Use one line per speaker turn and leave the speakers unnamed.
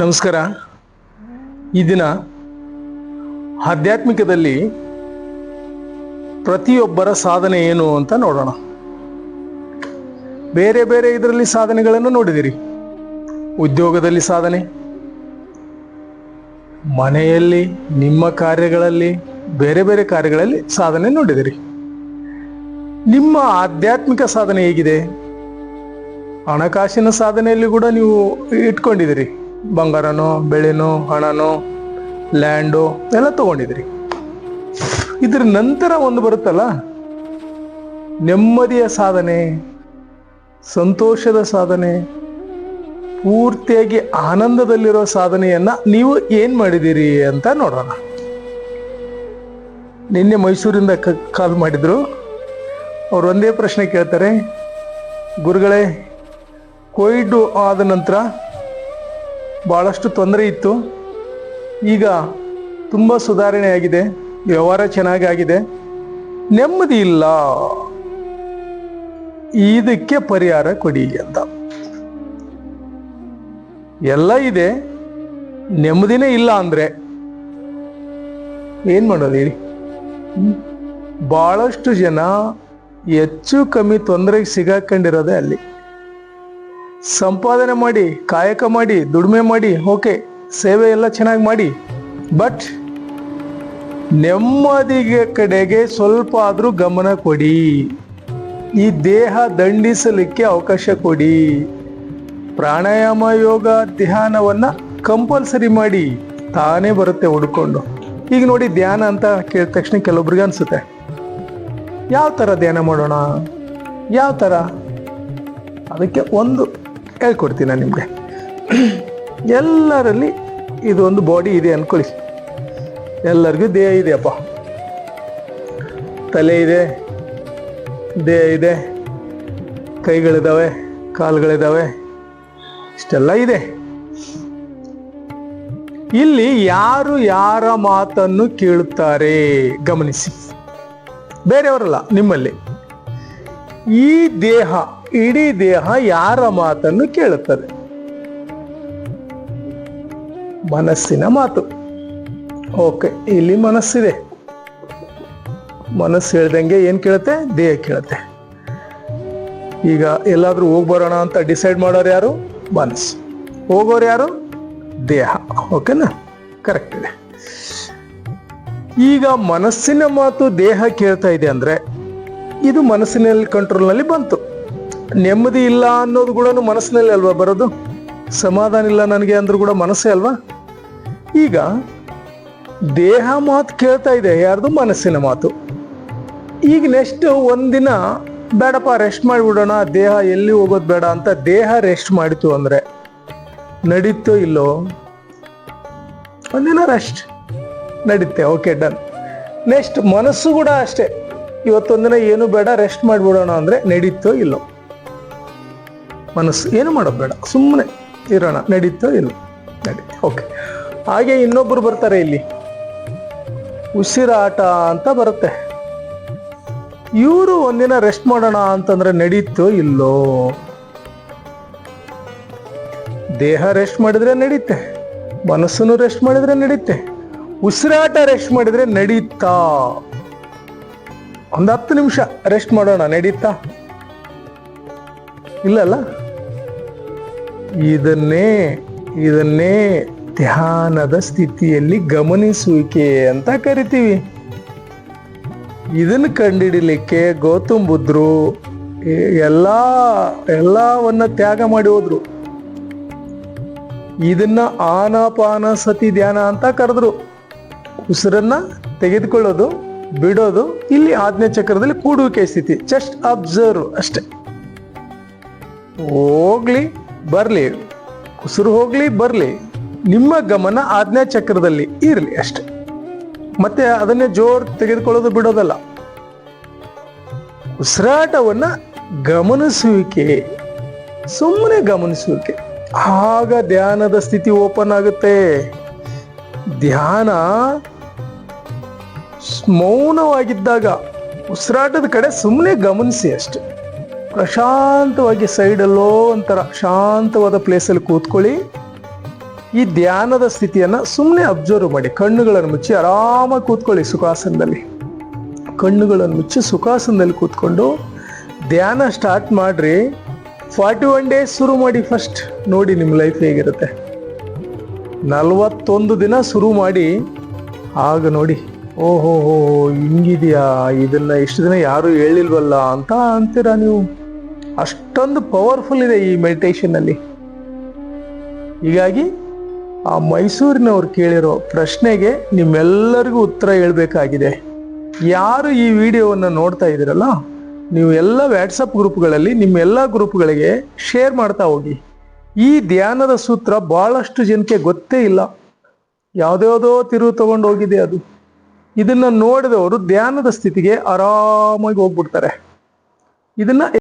ನಮಸ್ಕಾರ. ಈ ದಿನ ಆಧ್ಯಾತ್ಮಿಕದಲ್ಲಿ ಪ್ರತಿಯೊಬ್ಬರ ಸಾಧನೆ ಏನು ಅಂತ ನೋಡೋಣ. ಬೇರೆ ಬೇರೆ ಇದರಲ್ಲಿ ಸಾಧನೆಗಳನ್ನು ನೋಡಿದಿರಿ. ಉದ್ಯೋಗದಲ್ಲಿ ಸಾಧನೆ, ಮನೆಯಲ್ಲಿ, ನಿಮ್ಮ ಕಾರ್ಯಗಳಲ್ಲಿ, ಬೇರೆ ಬೇರೆ ಕಾರ್ಯಗಳಲ್ಲಿ ಸಾಧನೆ ನೋಡಿದಿರಿ. ನಿಮ್ಮ ಆಧ್ಯಾತ್ಮಿಕ ಸಾಧನೆ ಹೇಗಿದೆ? ಹಣಕಾಸಿನ ಸಾಧನೆಯಲ್ಲಿ ಕೂಡ ನೀವು ಇಟ್ಕೊಂಡಿದ್ದೀರಿ ಬಂಗಾರನೋ, ಬೆಳೆನೋ, ಹಣನೋ, ಲ್ಯಾಂಡು ಎಲ್ಲ ತಗೊಂಡಿದ್ರಿ. ಇದ್ರ ನಂತರ ಒಂದು ಬರುತ್ತಲ್ಲ, ನೆಮ್ಮದಿಯ ಸಾಧನೆ, ಸಂತೋಷದ ಸಾಧನೆ, ಪೂರ್ತಿಯಾಗಿ ಆನಂದದಲ್ಲಿರೋ ಸಾಧನೆಯನ್ನ ನೀವು ಏನ್ ಮಾಡಿದ್ದೀರಿ ಅಂತ ನೋಡೋಣ. ನಿನ್ನೆ ಮೈಸೂರಿಂದ ಕಾಲ್ ಮಾಡಿದ್ರು. ಅವ್ರು ಒಂದೇ ಪ್ರಶ್ನೆ ಕೇಳ್ತಾರೆ. ಗುರುಗಳೇ ಕೋವಿಡ್ ಆದ ನಂತರ ಭಾಳಷ್ಟು ತೊಂದರೆ ಇತ್ತು. ಈಗ ತುಂಬ ಸುಧಾರಣೆ ಆಗಿದೆ ವ್ಯವಹಾರ ಚೆನ್ನಾಗಿ ಆಗಿದೆ ನೆಮ್ಮದಿ ಇಲ್ಲ. ಇದಕ್ಕೆ ಪರಿಹಾರ ಕೊಡಿ ಅಂತ. ಎಲ್ಲ ಇದೆ. ನೆಮ್ಮದಿನೇ ಇಲ್ಲ ಅಂದ್ರೆ ಏನು ಮಾಡೋದು ಹೇಳಿ? ಬಹಳಷ್ಟು ಜನ ಹೆಚ್ಚು ಕಮ್ಮಿ ತೊಂದರೆಗೆ ಸಿಗಾಕೊಂಡಿರೋದೇ ಅಲ್ಲಿ. ಸಂಪಾದನೆ ಮಾಡಿ, ಕಾಯಕ ಮಾಡಿ, ದುಡಿಮೆ ಮಾಡಿ, ಓಕೆ, ಸೇವೆ ಎಲ್ಲ ಚೆನ್ನಾಗಿ ಮಾಡಿ. ಬಟ್ ನೆಮ್ಮದಿಗೆ ಕಡೆಗೆ ಸ್ವಲ್ಪ ಆದರೂ ಗಮನ ಕೊಡಿ. ಈ ದೇಹ ದಂಡಿಸಲಿಕ್ಕೆ ಅವಕಾಶ ಕೊಡಿ. ಪ್ರಾಣಾಯಾಮ, ಯೋಗ, ಧ್ಯಾನವನ್ನ ಕಂಪಲ್ಸರಿ ಮಾಡಿ. ತಾನೇ ಬರುತ್ತೆ ಹುಡ್ಕೊಂಡು ಈಗ ನೋಡಿ ಧ್ಯಾನ ಅಂತ ಕೇಳಿದ ತಕ್ಷಣ ಕೆಲವೊಬ್ರಿಗೆ ಅನ್ಸುತ್ತೆ. ಯಾವ ಥರ ಧ್ಯಾನ ಮಾಡೋಣ? ಯಾವ ಥರ ಅದಕ್ಕೆ ಒಂದು ಹೇಳ್ಕೊಡ್ತೀನಿ ನಾನು ನಿಮಗೆ. ಎಲ್ಲರಲ್ಲಿ ಇದು ಒಂದು ಬಾಡಿ ಇದೆ ಅಂದ್ಕೊಳ್ಳಿ ಎಲ್ಲರಿಗೂ ದೇಹ ಇದೆಯಪ್ಪ ತಲೆ ಇದೆ, ದೇಹ ಇದೆ ಕೈಗಳಿದ್ದಾವೆ ಕಾಲುಗಳಿದ್ದಾವೆ ಇಷ್ಟೆಲ್ಲ ಇದೆ. ಇಲ್ಲಿ ಯಾರು ಯಾರ ಮಾತನ್ನು ಕೇಳುತ್ತಾರೆ? ಗಮನಿಸಿ. ಬೇರೆಯವರಲ್ಲ, ನಿಮ್ಮಲ್ಲಿ. ಈ ದೇಹ, ಇಡೀ ದೇಹ ಯಾರ ಮಾತನ್ನು ಕೇಳುತ್ತದೆ? ಮನಸ್ಸಿನ ಮಾತು. ಓಕೆ, ಇಲ್ಲಿ ಮನಸ್ಸಿದೆ. ಮನಸ್ಸು ಹೇಳ್ದಂಗೆ ಏನ್ ಕೇಳುತ್ತೆ? ದೇಹ ಕೇಳುತ್ತೆ. ಈಗ ಎಲ್ಲಾದ್ರೂ ಹೋಗಿ ಬರೋಣ ಅಂತ ಡಿಸೈಡ್ ಮಾಡೋರು ಯಾರು? ಮನಸ್ಸು. ಹೋಗೋರು ಯಾರು? ದೇಹ. ಓಕೆನಾ? ಕರೆಕ್ಟ್ ಇದೆ. ಈಗ ಮನಸ್ಸಿನ ಮಾತು ದೇಹ ಕೇಳ್ತಾ ಇದೆ ಅಂದ್ರೆ ಇದು ಮನಸ್ಸಿನಲ್ಲಿ ಕಂಟ್ರೋಲ್ನಲ್ಲಿ ಬಂತು. ನೆಮ್ಮದಿ ಇಲ್ಲ ಅನ್ನೋದು ಕೂಡ ಮನಸ್ಸಿನಲ್ಲಿ ಅಲ್ವಾ ಬರೋದು? ಸಮಾಧಾನ ಇಲ್ಲ ನನಗೆ ಅಂದ್ರೂ ಕೂಡ ಮನಸ್ಸೇ ಅಲ್ವಾ? ಈಗ ದೇಹ ಮಾತು ಕೇಳ್ತಾ ಇದೆ, ಯಾರ್ದು? ಮನಸ್ಸಿನ ಮಾತು. ಈಗ ನೆಕ್ಸ್ಟ್ ಒಂದಿನ ಬೇಡಪ್ಪ ರೆಸ್ಟ್ ಮಾಡಿಬಿಡೋಣ, ದೇಹ ಎಲ್ಲಿ ಹೋಗೋದು ಬೇಡ ಅಂತ ದೇಹ ರೆಸ್ಟ್ ಮಾಡಿತು ಅಂದ್ರೆ ನಡೀತೋ ಇಲ್ಲೋ? ಒಂದಿನ ರೆಸ್ಟ್ ನಡೀತೆ ಓಕೆ ಡನ್ ನೆಕ್ಸ್ಟ್ ಮನಸ್ಸು ಕೂಡ ಅಷ್ಟೇ. ಇವತ್ತೊಂದಿನ ಏನು ಬೇಡ ರೆಸ್ಟ್ ಮಾಡಿಬಿಡೋಣ ಅಂದ್ರೆ ನಡೀತೋ ಇಲ್ಲೋ. ಮನಸ್ಸು ಏನು ಮಾಡೋದು ಬೇಡ ಸುಮ್ಮನೆ ಇರೋಣ, ನಡೀತೋ ಇಲ್ಲೋ. ಓಕೆ ಹಾಗೆ ಇನ್ನೊಬ್ರು ಬರ್ತಾರೆ ಇಲ್ಲಿ. ಉಸಿರಾಟ ಅಂತ ಬರುತ್ತೆ. ಇವರು ಒಂದಿನ ರೆಸ್ಟ್ ಮಾಡೋಣ ಅಂತಂದ್ರೆ ನಡೀತೋ ಇಲ್ಲೋ. ದೇಹ ರೆಸ್ಟ್ ಮಾಡಿದ್ರೆ ನಡೀತೆ, ಮನಸ್ಸನ್ನು ರೆಸ್ಟ್ ಮಾಡಿದ್ರೆ ನಡೀತೆ. ಉಸಿರಾಟ ರೆಸ್ಟ್ ಮಾಡಿದ್ರೆ ನಡೀತಾ. ಒಂದು ಹತ್ತು ನಿಮಿಷ ರೆಸ್ಟ್ ಮಾಡೋಣ, ನಡೀತಾ? ಇಲ್ಲಲ್ಲ? ಇದನ್ನೇ ಇದನ್ನೇ ಧ್ಯಾನದ ಸ್ಥಿತಿಯಲ್ಲಿ ಗಮನಿಸುವಿಕೆ ಅಂತ ಕರಿತೀವಿ. ಇದನ್ನು ಕಂಡಿಡಿಲಿಕ್ಕೆ ಗೌತಮ್ ಬುದ್ಧರು ಎಲ್ಲಾ, ಎಲ್ಲವನ್ನ ತ್ಯಾಗ ಮಾಡಿ ಹೋದ್ರು. ಇದನ್ನ ಆನಾಪಾನ ಸತಿ ಧ್ಯಾನ ಅಂತ ಕರೆದ್ರು. ಉಸಿರನ್ನ ತೆಗೆದುಕೊಳ್ಳೋದು ಬಿಡೋದು ಇಲ್ಲಿ ಆಜ್ಞೆ ಚಕ್ರದಲ್ಲಿ ಕೂಡುವಿಕೆ ಸ್ಥಿತಿ. ಜಸ್ಟ್ ಅಬ್ಸರ್ವ್ ಅಷ್ಟೇ. ಹೋಗ್ಲಿ, ಬರ್ಲಿ. ಉಸಿರು ಹೋಗ್ಲಿ, ಬರ್ಲಿ. ನಿಮ್ಮ ಗಮನ ಆಜ್ಞಾ ಚಕ್ರದಲ್ಲಿ ಇರಲಿ ಅಷ್ಟೇ. ಮತ್ತೆ ಅದನ್ನೇ ಜೋರ್ ತೆಗೆದುಕೊಳ್ಳೋದು ಬಿಡೋದಲ್ಲ. ಉಸಿರಾಟವನ್ನ ಗಮನಿಸುವಿಕೆ. ಸುಮ್ಮನೆ ಗಮನಿಸುವಿಕೆ. ಆಗ ಧ್ಯಾನದ ಸ್ಥಿತಿ ಓಪನ್ ಆಗುತ್ತೆ. ಧ್ಯಾನ ಮೌನವಾಗಿದ್ದಾಗ ಉಸಿರಾಟದ ಕಡೆ ಸುಮ್ಮನೆ ಗಮನಿಸಿ ಅಷ್ಟೆ. ಪ್ರಶಾಂತವಾಗಿ ಸೈಡಲ್ಲೋ ಒಂಥರ ಶಾಂತವಾದ ಪ್ಲೇಸಲ್ಲಿ ಕೂತ್ಕೊಳ್ಳಿ. ಈ ಧ್ಯಾನದ ಸ್ಥಿತಿಯನ್ನು ಸುಮ್ಮನೆ ಅಬ್ಸರ್ವ್ ಮಾಡಿ. ಕಣ್ಣುಗಳನ್ನು ಮುಚ್ಚಿ ಆರಾಮಾಗಿ ಕೂತ್ಕೊಳ್ಳಿ ಸುಖಾಸನದಲ್ಲಿ. ಕಣ್ಣುಗಳನ್ನು ಮುಚ್ಚಿ ಸುಖಾಸನದಲ್ಲಿ ಕೂತ್ಕೊಂಡು ಧ್ಯಾನ ಸ್ಟಾರ್ಟ್ ಮಾಡಿರಿ. ಫಾರ್ಟಿ ಒನ್ ಡೇಸ್ ಶುರು ಮಾಡಿ ಫಸ್ಟ್ ನೋಡಿ ನಿಮ್ಮ ಲೈಫ್ ಹೇಗಿರುತ್ತೆ. ನಲವತ್ತೊಂದು ದಿನ ಶುರು ಮಾಡಿ. ಆಗ ನೋಡಿ. ಓಹೋ ಹಿಂಗಿದೆಯಾ? ಇದನ್ನ ಇಷ್ಟು ದಿನ ಯಾರು ಹೇಳಿಲ್ವಲ್ಲ ಅಂತ ಅಂತೀರಾ ನೀವು? ಅಷ್ಟೊಂದು ಪವರ್ಫುಲ್ ಇದೆ ಈ ಮೆಡಿಟೇಷನ್ ಅಲ್ಲಿ ಹೀಗಾಗಿ ಆ ಮೈಸೂರಿನವ್ರು ಕೇಳಿರೋ ಪ್ರಶ್ನೆಗೆ ನಿಮ್ಮೆಲ್ಲರಿಗೂ ಉತ್ತರ ಹೇಳ್ಬೇಕಾಗಿದೆ. ಯಾರು ಈ ವಿಡಿಯೋವನ್ನು ನೋಡ್ತಾ ಇದ್ದೀರಲ್ಲ, ನೀವು ಎಲ್ಲ ವ್ಯಾಟ್ಸಪ್ ಗ್ರೂಪ್ಗಳಲ್ಲಿ ನಿಮ್ಮೆಲ್ಲ ಗ್ರೂಪ್ಗಳಿಗೆ ಶೇರ್ ಮಾಡ್ತಾ ಹೋಗಿ. ಈ ಧ್ಯಾನದ ಸೂತ್ರ ಬಹಳಷ್ಟು ಜನಕ್ಕೆ ಗೊತ್ತೇ ಇಲ್ಲ. ಯಾವುದ್ಯಾವುದೋ ತಿರುವು ತಗೊಂಡು ಹೋಗಿದೆ ಅದು. ಇದನ್ನ ನೋಡಿದವರು ಧ್ಯಾನದ ಸ್ಥಿತಿಗೆ ಆರಾಮಾಗಿ ಹೋಗ್ಬಿಡ್ತಾರೆ. ಇದನ್ನ